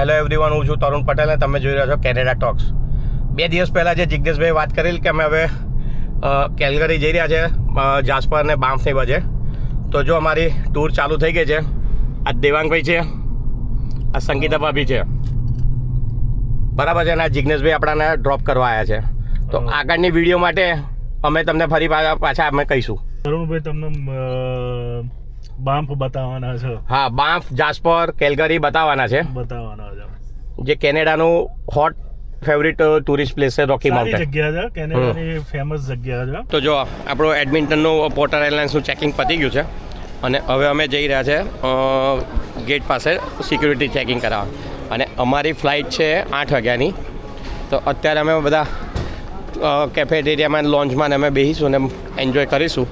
Hello everyone હું છું તરુણ પટેલ અને તમે જોઈ રહ્યા છો કેનેડા ટોક્સ બે દિવસ પહેલાં જે જિજ્ઞેશભાઈ વાત કરેલ કે અમે હવે કેલગરી જઈ રહ્યા છે જાસપર અને બામ્ફની બજે. તો જો અમારી ટૂર ચાલુ થઈ ગઈ છે. આ દેવાંગભાઈ છે આ સંગીતા ભાભી છે. બરાબર છે અને આ જિજ્ઞેશભાઈ આપણાને ડ્રોપ કરવા આવ્યા છે. તો આગળની વીડિયો માટે અમે તમને ફરી પાછા અમે કહીશું. તરુણભાઈ તમને બામ્ફ બતાવવાના છે? હા બામ્ફ જાસ્પર કેલગરી બતાવવાના છે. બતાવવાના જે કેનેડાનું હોટ ફેવરિટ ટુરિસ્ટ પ્લેસ છે રોકી માઉન્ટેન જગ્યા છે કેનેડાની ફેમસ જગ્યા છે. તો જો આપણું એડમિન્ટનનું પોર્ટર એરલાઇન્સનું ચેકિંગ પતી ગયું છે. અને હવે અમે જઈ રહ્યા છે ગેટ પાસે સિક્યુરિટી ચેકિંગ કરાવવા. અને અમારી ફ્લાઇટ છે આઠ વાગ્યાની. તો અત્યારે અમે બધા કેફેટેરિયામાં લોન્ચમાં અમે બેસીશું અને એન્જોય કરીશું.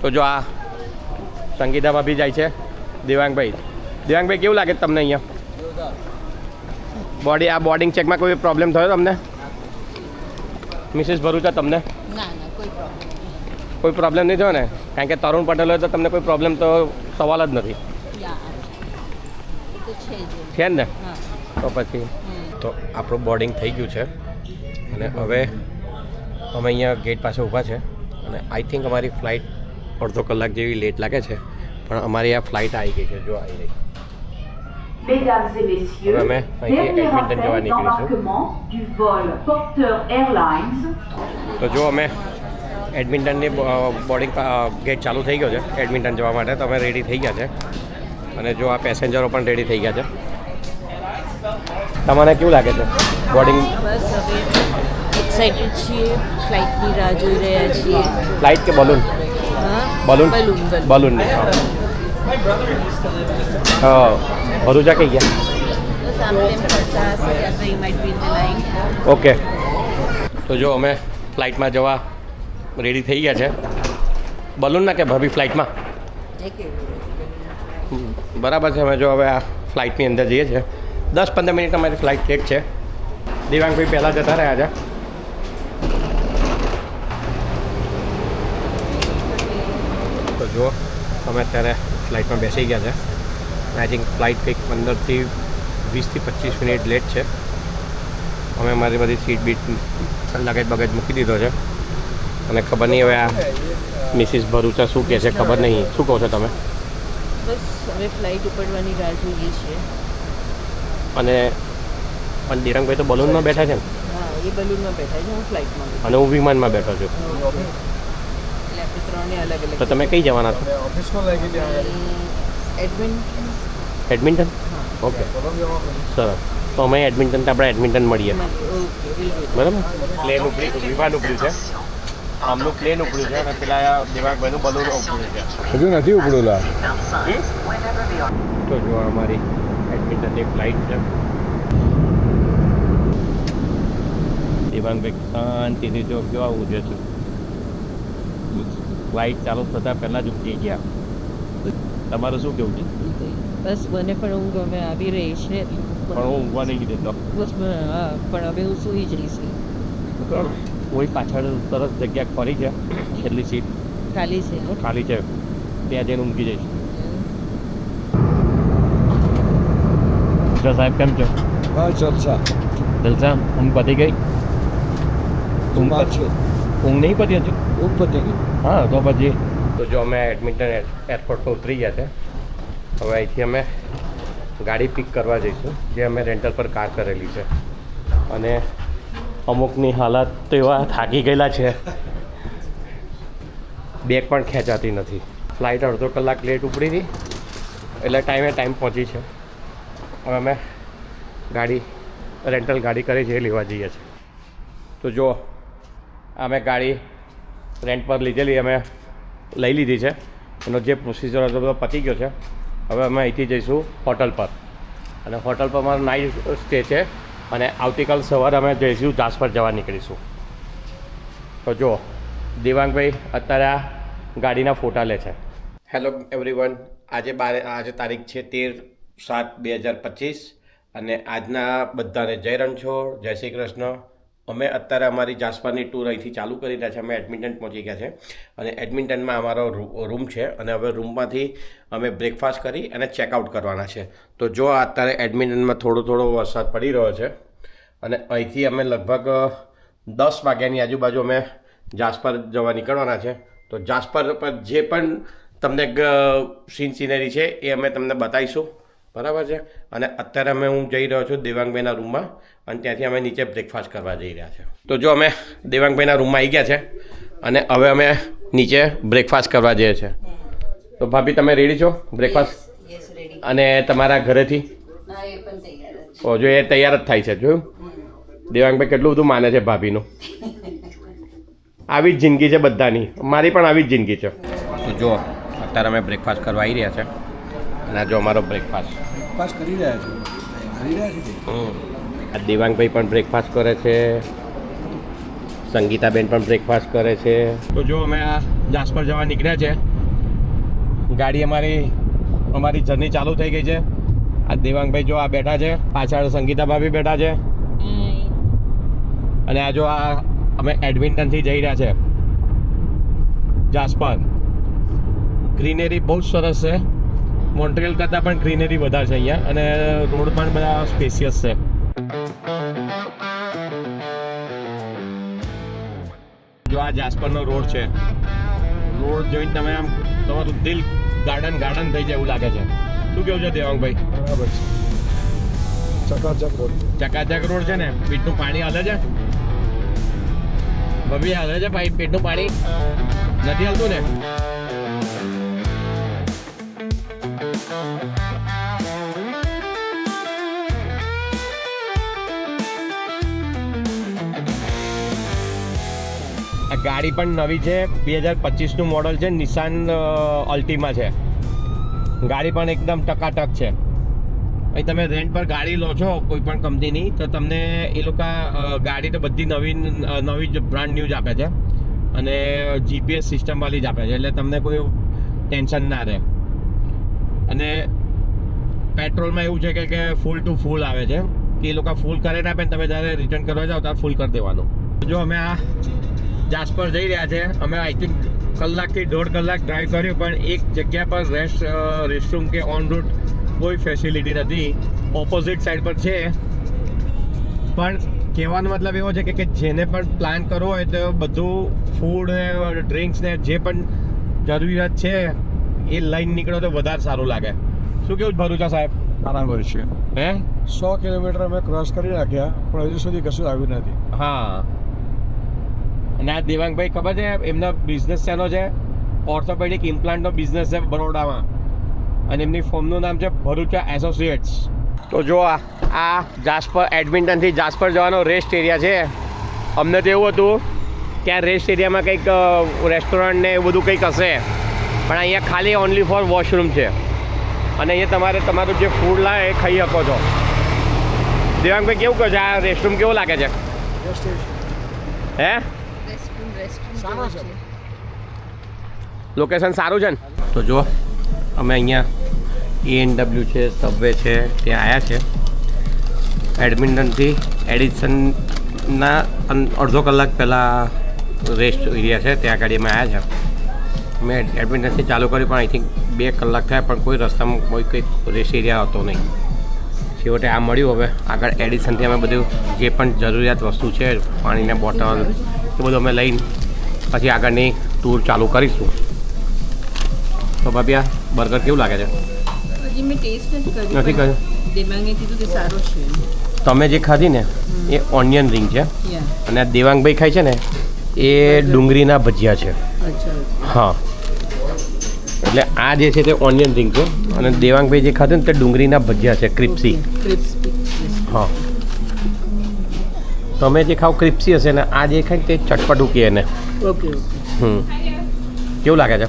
તો જો આ સંગીતા ભાભી જાય છે દેવાંગભાઈ. દેવાંગભાઈ કેવું લાગે તમને અહીંયા? બોડી આ બોર્ડિંગ ચેકમાં કોઈ પ્રોબ્લેમ થયો તમને? મિસિસ ભરૂચા તમને? ના ના કોઈ પ્રોબ્લેમ નહીં. થયો ને? કારણ કે તરુણ પટેલ હોય તો તમને કોઈ પ્રોબ્લેમ તો સવાલ જ નથી. છે ને? તો પછી? તો આપણું બોર્ડિંગ થઈ ગયું છે. અને હવે અમે અહીંયા ગેટ પાસે ઊભા છે. અને આઈ થિંક અમારી ફ્લાઇટ અડધો કલાક જેવી લેટ લાગે છે. પણ અમારી આ ફ્લાઇટ આવી ગઈ છે જો આવી રહી. Mesdames et messieurs, Ouais, mais, dernier Edmonton appel d'embarquement du vol Porter Airlines. તો જો અમે એડમિન્ટનની બોર્ડિંગ ગેટ ચાલુ થઈ ગયો છે. એડમિન્ટન જવા માટે તો અમે રેડી થઈ ગયા છે. અને જો આ પેસેન્જરો પણ રેડી થઈ ગયા છે. તમને કેવું લાગે છે? બોર્ડિંગ બસ હવે એક્સાઇટેડ છીએ. ફ્લાઇટની રાહ જોઈ રહ્યા છીએ. ફ્લાઇટ કે બલૂન બલૂન બલૂન બલૂન બલૂનની ભરૂચા કઈ ગયા ઓકે તો જો અમે ફ્લાઇટમાં જવા રેડી થઈ ગયા છે બલૂનના કે ભાભી ફ્લાઇટમાં બરાબર છે અમે જો હવે આ ફ્લાઇટની અંદર જઈએ છીએ દસ પંદર મિનિટ અમારી ફ્લાઇટ ટેક છે દિવાંગભાઈ પહેલાં જતા રહ્યા છે તો જો અમે અત્યારે ફ્લાઇટમાં બેસી ગયા છે. આઈ થિંક ફ્લાઇટ કંઈક પંદરથી વીસથી પચીસ મિનિટ લેટ છે. અમે મારી બધી સીટ બીટ લગેજ બગેજ મૂકી દીધો છે. અને ખબર નહીં હવે આ મિસિસ ભરૂચા શું કહે છે ખબર નહીં. શું કહો છો તમે? બસ હવે ફ્લાઇટ ઉપડવાની રાહ જોઈએ છીએ. અને પણ દિરંગભાઈ તો બલૂનમાં બેઠા છે ને? હા એ બલૂનમાં બેઠા છે હું ફ્લાઇટમાં અને હું વિમાનમાં બેઠો છું. ત્રણે અલગ અલગ તો તમે કઈ જવાના છો? Edmonton Edmonton. ઓકે. સરસ. તો અમે એડમિન્ટન આપણે એડમિન્ટન મળીએ. બરાબર? પ્લેન ઉપડી વિમાન ઉપડ્યું છે. આમનું પ્લેન ઉપડ્યું છે અને પેલા દિવાગભાઈનું બલૂન ઉપડ્યું છે. હજુ નથી ઉપડેલા? તો જો અમારી એડમિન્ટનની ફ્લાઇટ છે. દેવાંગભાઈ શાંતિથી જો કેવા ઉજે છે. ફ્લાઇટ ચાલુ થતાં પહેલાં જ ઉઠી ગયા. તમારું શું કેવું છે? બસ મને પણ ઊંઘ હવે આવી રહી છે. પણ હું ઊંઘવા નહીં દેતો બસ હા પણ હવે હું સૂઈ જઈશ કોઈ પાછળ સરસ જગ્યા ખોરી છે છેલ્લી સીટ? ખાલી છે. ખાલી છે. ત્યાં જઈને ઊંઘી જઈશ. સાહેબ કેમ છો? હા જલસા. જલસા? ઊંઘ પતી ગઈ? ઊંઘ છે. ઊંઘ નહીં પતી હજુ? ઊંઘ પતી ગઈ. હા તો પછી? તો જો અમે એડમિન્ટન એરપોર્ટ પર ઉતરી ગયા છે. હવે અહીંથી અમે ગાડી પિક કરવા જઈશું જે અમે રેન્ટલ પર કાર કરેલી છે. અને અમુકની હાલત તો એવા થાકી ગયેલા છે. બેગ પણ ખેંચાતી નથી. ફ્લાઇટ અડધો કલાક લેટ ઉપડી હતી એટલે ટાઈમે ટાઈમ પહોંચી છે. હવે અમે ગાડી રેન્ટલ ગાડી કરી છે એ લેવા જઈએ છીએ. તો જો અમે ગાડી રેન્ટ પર લીધેલી, અમે લઈ લીધી છે. એનો જે પ્રોસિજર હતો, બધો પતી ગયો છે. હવે અમે અહીંથી જઈશું હોટલ પર. અને હોટલ પર અમારો નાઇટ સ્ટે છે. અને આવતીકાલ સવારે અમે જઈશું જાસપર જવા નીકળીશું. તો જુઓ, દેવાંગભાઈ અત્યારે આ ગાડીના ફોટા લે છે. હેલો એવરીવન આજે બાર, આજે તારીખ છે તેર સાત બે હજાર પચીસ. અને આજના બધાને જય રણછોડ, જય શ્રી કૃષ્ણ. અમે અત્યારે અમારી જાસપાની ટૂર અહીંથી ચાલુ કરી રહ્યા છે. અમે એડમિન્ટન પહોંચી ગયા છે. અને એડમિન્ટનમાં અમારો રૂમ છે. અને હવે રૂમમાંથી અમે બ્રેકફાસ્ટ કરી અને ચેકઆઉટ કરવાના છે. તો જો અત્યારે એડમિન્ટનમાં થોડો થોડો વરસાદ પડી રહ્યો છે અને અહીંથી અમે લગભગ દસ વાગ્યાની આજુબાજુ અમે જાસપર જવા નીકળવાના છે. તો જાસપર પર જે પણ તમને સીન સિનરી છે એ અમે તમને બતાવીશું. બરાબર છે? અને અત્યારે અમે હું જઈ રહ્યો છું દેવાંગભાઈના રૂમમાં અને ત્યાંથી અમે નીચે બ્રેકફાસ્ટ કરવા જઈ રહ્યા છે તો જો અમે દેવાંગભાઈના રૂમમાં આવી ગયા છે અને હવે અમે નીચે બ્રેકફાસ્ટ કરવા જઈએ છીએ. તો ભાભી તમે રેડી છો બ્રેકફાસ્ટ અને તમારા ઘરેથી? ઓ જો એ તૈયાર જ થાય છે જોયું દેવાંગભાઈ કેટલું બધું માને છે ભાભીનું? આવી જ જિંદગી છે બધાની. મારી પણ આવી જ જિંદગી છે. તો જો અત્યારે અમે બ્રેકફાસ્ટ કરવા આવી રહ્યા છે. અને આ જો અમારો બ્રેકફાસ્ટ બ્રેકફાસ્ટ કરી રહ્યા છો? કરી રહ્યા છો? આ દેવાંગભાઈ પણ બ્રેકફાસ્ટ કરે છે. સંગીતાબેન પણ બ્રેકફાસ્ટ કરે છે. તો જો અમે આ જાસપર જવા નીકળ્યા છે. ગાડી અમારી અમારી જર્ની ચાલુ થઈ ગઈ છે. આ દેવાંગભાઈ જો આ બેઠા છે. પાછળ સંગીતા ભાભી બેઠા છે. અને આ જો આ અમે એડમિન્ટનથી જઈ રહ્યા છે. જાસપર. ગ્રીનરી બહુ જ સરસ છે. મોન્ટ્રિયલ કરતાં પણ ગ્રીનરી વધારે છે અહીંયા અને રોડ પણ બધા સ્પેશિયસ છે. જો આ જાસપરનો રોડ છે રોડ જોઈને તમે આમ તમારું દિલ ગાર્ડન ગાર્ડન થઈ જાય એવું લાગે છે. શું કેવું છે દેવાંગભાઈ? બરાબર છે. ચકાચક રોડ. ચકાચક રોડ છે ને પીઠનું પાણી હાલે છે? ભવ્ય હાલે છે ભાઈ પેટનું પાણી? નથી હાલતું ને? ગાડી પણ નવી છે, બે હજાર પચીસનું મોડલ છે નિશાન અલ્ટીમાં છે. ગાડી પણ એકદમ ટકાટક છે. અહીં તમે રેન્ટ પર ગાડી લો છો, કોઈ પણ કંપનીની તો તમને એ લોકો ગાડી તો બધી નવી નવી જ બ્રાન્ડ ન્યૂ જ આપે છે. અને જીપીએસ સિસ્ટમવાળી જ આપે છે, એટલે તમને કોઈ ટેન્શન ના રહે. અને પેટ્રોલમાં એવું છે કે ફૂલ ટુ ફૂલ આવે છે. કે એ લોકો ફૂલ આપે ને તમે જ્યારે રિટર્ન કરવા જાઓ, ત્યારે ફૂલ કરી દેવાનું. જો અમે આ જાસપર જઈ રહ્યા છે. અમે આઈ થિંક કલાકથી દોઢ કલાક ડ્રાઈવ કર્યું પણ એક જગ્યા પર રેસ્ટ રેસ્ટરૂમ કે ઓન રૂટ કોઈ ફેસિલિટી નથી. ઓપોઝિટ સાઈડ પર છે. પણ કહેવાનો મતલબ એવો છે કે કે જેને પણ પ્લાન કરવો હોય તો બધું ફૂડ ને ડ્રિંક્સ ને જે પણ જરૂરિયાત છે એ લઈને નીકળો તો વધારે સારું લાગે. શું કેવું ભરૂચા સાહેબ? બરાબર છે. હે? સો કિલોમીટર અમે ક્રોસ કરી નાખ્યા પણ હજુ સુધી કશું આવ્યું નથી. હા. અને આ દેવાંગભાઈ ખબર છે એમના બિઝનેસ શેનો છે? ઓર્થોપેડિક ઇમ્પ્લાન્ટનો બિઝનેસ છે બરોડામાં. અને એમની ફોર્મનું નામ છે ભરૂચા એસોસિએટ્સ તો જો આ જાસપર એડમિન્ટનથી જાસ્પર જવાનો રેસ્ટ એરિયા છે. અમને તો એવું હતું કે આ રેસ્ટ એરિયામાં કંઈક રેસ્ટોરન્ટ ને એવું બધું કંઈક હશે. પણ અહીંયા ખાલી ઓનલી ફોર વોશરૂમ છે. અને અહીંયા તમારે તમારું જે ફૂડ લાવે એ ખાઈ શકો છો. દેવાંગભાઈ કેવું કહો છો? આ રેસ્ટરૂમ કેવો લાગે છે? હે? લોકેશન સારું છે ને? તો જો અમે અહીંયા એન ડબલ્યુ છે સબવે છે ત્યાં આવ્યા છે. એડમિન્ટનથી એડિસનના અન- અડધો કલાક પહેલાં રેસ્ટ એરિયા છે ત્યાં આગળ અમે આવ્યા છે. મેં એડમિન્ટનથી ચાલુ કર્યું પણ આઈ થિંક બે કલાક થયા પણ કોઈ રસ્તામાં કોઈ કંઈક રેસ્ટ એરિયા હતો નહીં. છેવટે આ મળ્યું હવે. આગળ એડિશનથી અમે બધું જે પણ જરૂરિયાત વસ્તુ છે પાણીના બોટલ એ બધું અમે લઈને પછી આગળની ટૂર ચાલુ કરીશું. તો ભાભી બર્ગર કેવું લાગે છે? નથી કર્યું? તમે જે ખાધી ને એ ઓનિયન રિંગ છે. અને આ દેવાંગભાઈ ખાય છે ને એ ડુંગળીના ભજીયા છે. હા. એટલે આ જે છે તે ઓનિયન રિંગ છે. અને દેવાંગભાઈ જે ખાધું ને તે ડુંગળીના ભજીયા છે ક્રિપ્સી હા. તમે જે ખાવ ક્રિપ્સી હશે ને આ જે ખાય તે ચટપટું કહે એને. Okay hmm. કેવું લાગે છે?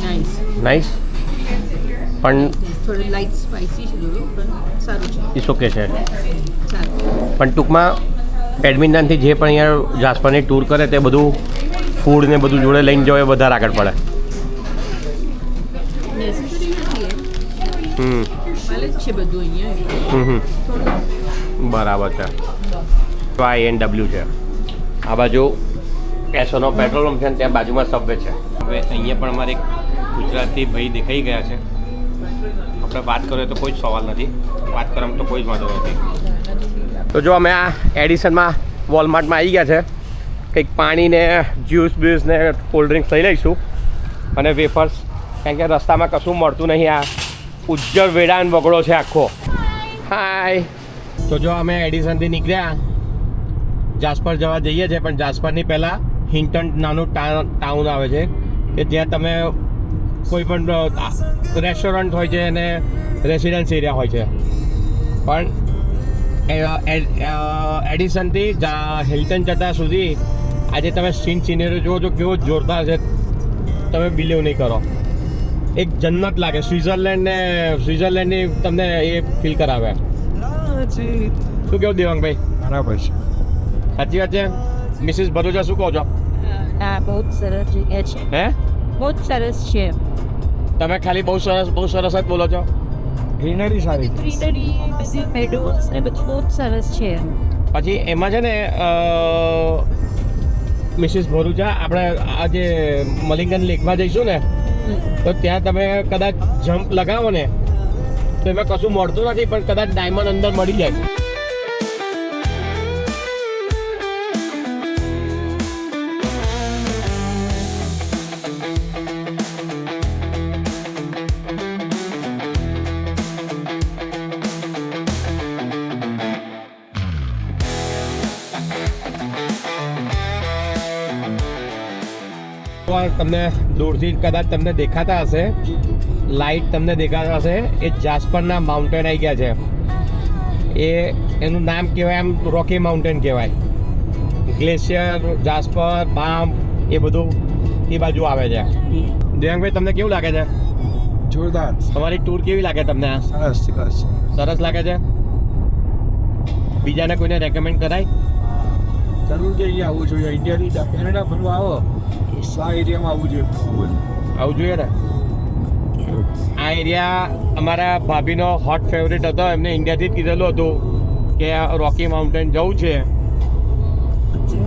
નાઇસ નાઈસ પણ ઇટ્સ ઓકે છે પણ ટૂંકમાં બેડમિન્ટનથી જે પણ અહીંયા જાસપરની ટૂર કરે તે બધું ફૂડ ને બધું જોડે લઈને જવાય વધારે આગળ પડે. હમ. બરાબર છે. આ એન ડબલ્યુ છે. આ બાજુ એસોનો પેટ્રોલ પંપ છે અને ત્યાં બાજુમાં સબવે છે. હવે અહીંયા પણ અમારે ગુજરાતી ભાઈ દેખાઈ ગયા છે. આપણે વાત કરીએ તો કોઈ જ સવાલ નથી. વાત કરવામાં તો કોઈ જ વાંધો નથી. તો જો અમે આ એડિશનમાં વોલમાર્ટમાં આવી ગયા છે. કંઈક પાણી ને જ્યુસ બ્યુસ ને કોલ્ડ ડ્રિંક્સ લઈ લઈશું. અને વેફર્સ, કારણ કે રસ્તામાં કશું મળતું નહીં આ ઉજ્જળ વેડાન વગડો છે આખો. હાય તો જો અમે એડિશનથી નીકળ્યા. જાસ્પર જવા જઈએ છીએ પણ જાસપરની પહેલાં હિન્ટન નાનું ટા- ટાઉન આવે છે કે ત્યાં તમે કોઈ પણ રેસ્ટોરન્ટ હોય છે અને રેસિડન્સ એરિયા હોય છે. પણ એડિશનથી જા- હિલ્ટન જતા સુધી આજે તમે સીન સિનેરી જુઓ છો કેવો જોરદાર છે. તમે બિલીવ નહીં કરો. એક જન્નત લાગે સ્વિટ્ઝરલેન્ડ ને સ્વિટ્ઝરલેન્ડની તમને એ ફીલ કરાવે. શું કેવું દેવાંગભાઈ? બરાબર છે. સાચી વાત છે. મિસિસ ભરૂચા શું કહો છો? હા બહુ જ સરસ જગ્યા છે. હે? બહુ જ સરસ છે. તમે ખાલી બહુ સરસ બહુ સરસ જ બોલો છો. ગ્રીનરી સારી ગ્રીનરી બધી મેડોઝ ને બધું બહુ જ સરસ છે. પછી એમાં છે ને મિસિસ ભરૂચા આપણે આ જે મલિંગન લેકમાં જઈશું ને તો ત્યાં તમે કદાચ જમ્પ લગાવો ને તો એમાં કશું મળતું નથી પણ કદાચ ડાયમંડ અંદર મળી જાય. પણ તમને દૂરથી કદાચ તમને દેખાતા હશે. લાઇટ તમને દેખાતા હશે. એ જાસ્પરના માઉન્ટેન આવી ગયા છે. એ એનું નામ કહેવાય એમ રોકી માઉન્ટેન કહેવાય. ગ્લેશિયર જાસ્પર બામ એ બધું એ બાજુ આવે છે. દેવાંગભાઈ તમને કેવું લાગે છે? જોરદાર. તમારી ટૂર કેવી લાગે તમને? સરસ સરસ. સરસ લાગે છે? બીજાને કોઈને રેકમેન્ડ કરાય? જરૂર કે આવવું જોઈએ. ઇન્ડિયાની કેનેડા ફરવા આવો. આ એરિયામાં આવવું જોઈએ. આવું જોઈએ ને? આ એરિયા અમારા ભાભીનો હોટ ફેવરેટ હતો. એમને ઇન્ડિયાથી જ કીધેલું હતું કે રોકી માઉન્ટેન જવું છે.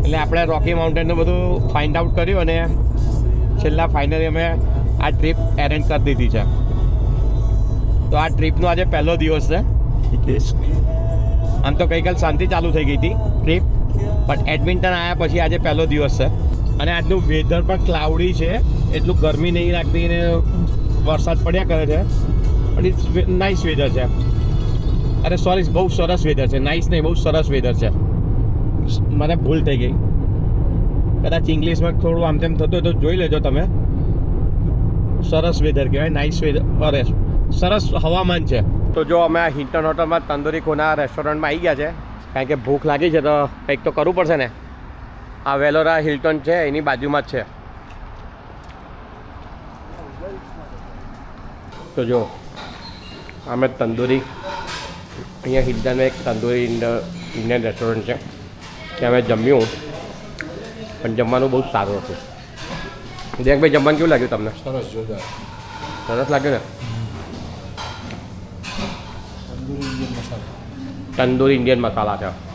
એટલે આપણે રોકી માઉન્ટેનનું બધું ફાઇન્ડ આઉટ કર્યું અને છેલ્લા ફાઇનલી અમે આ ટ્રીપ એરેન્જ કરી દીધી છે. તો આ ટ્રીપનો આજે પહેલો દિવસ છે. આમ તો ગઈકાલ શાંતિ ચાલુ થઈ ગઈ હતી ટ્રીપ પણ એડમિન્ટન આવ્યા પછી આજે પહેલો દિવસ છે. અને આજનું વેધર પણ ક્લાઉડી છે. એટલું ગરમી નહીં લાગતી ને વરસાદ પડ્યા કરે છે. પણ ઇટ્સ નાઇસ વેધર છે. અરે સોરી બહુ સરસ વેધર છે. નાઇસ નહીં, બહુ સરસ વેધર છે. મને ભૂલ થઈ ગઈ. કદાચ ઇંગ્લિશમાં થોડું આમ તેમ થતું હોય તો જોઈ લેજો તમે. સરસ વેધર કહેવાય નાઇસ વેધર અરે, સરસ હવામાન છે. તો જો અમે આ હિન્ટન હોટલમાં તંદુરી કોના રેસ્ટોરન્ટમાં આવી ગયા છે. કારણ કે ભૂખ લાગી છે તો કંઈક તો કરવું પડશે ને. આ વેલોરા હિલ્ટન છે એની બાજુમાં જ છે. તો જો અમે તંદૂરી. અહીંયા હિલ્ટન એક તંદુરી ઇન્ડિયન રેસ્ટોરન્ટ છે ત્યાં અમે જમ્યું. પણ જમવાનું બહુ સારું હતું. દેખભાઈ જમવાનું કેવું લાગ્યું તમને? સરસ જોરદાર. સરસ લાગ્યું ને? તંદૂરી ઇન્ડિયન મસાલા છે.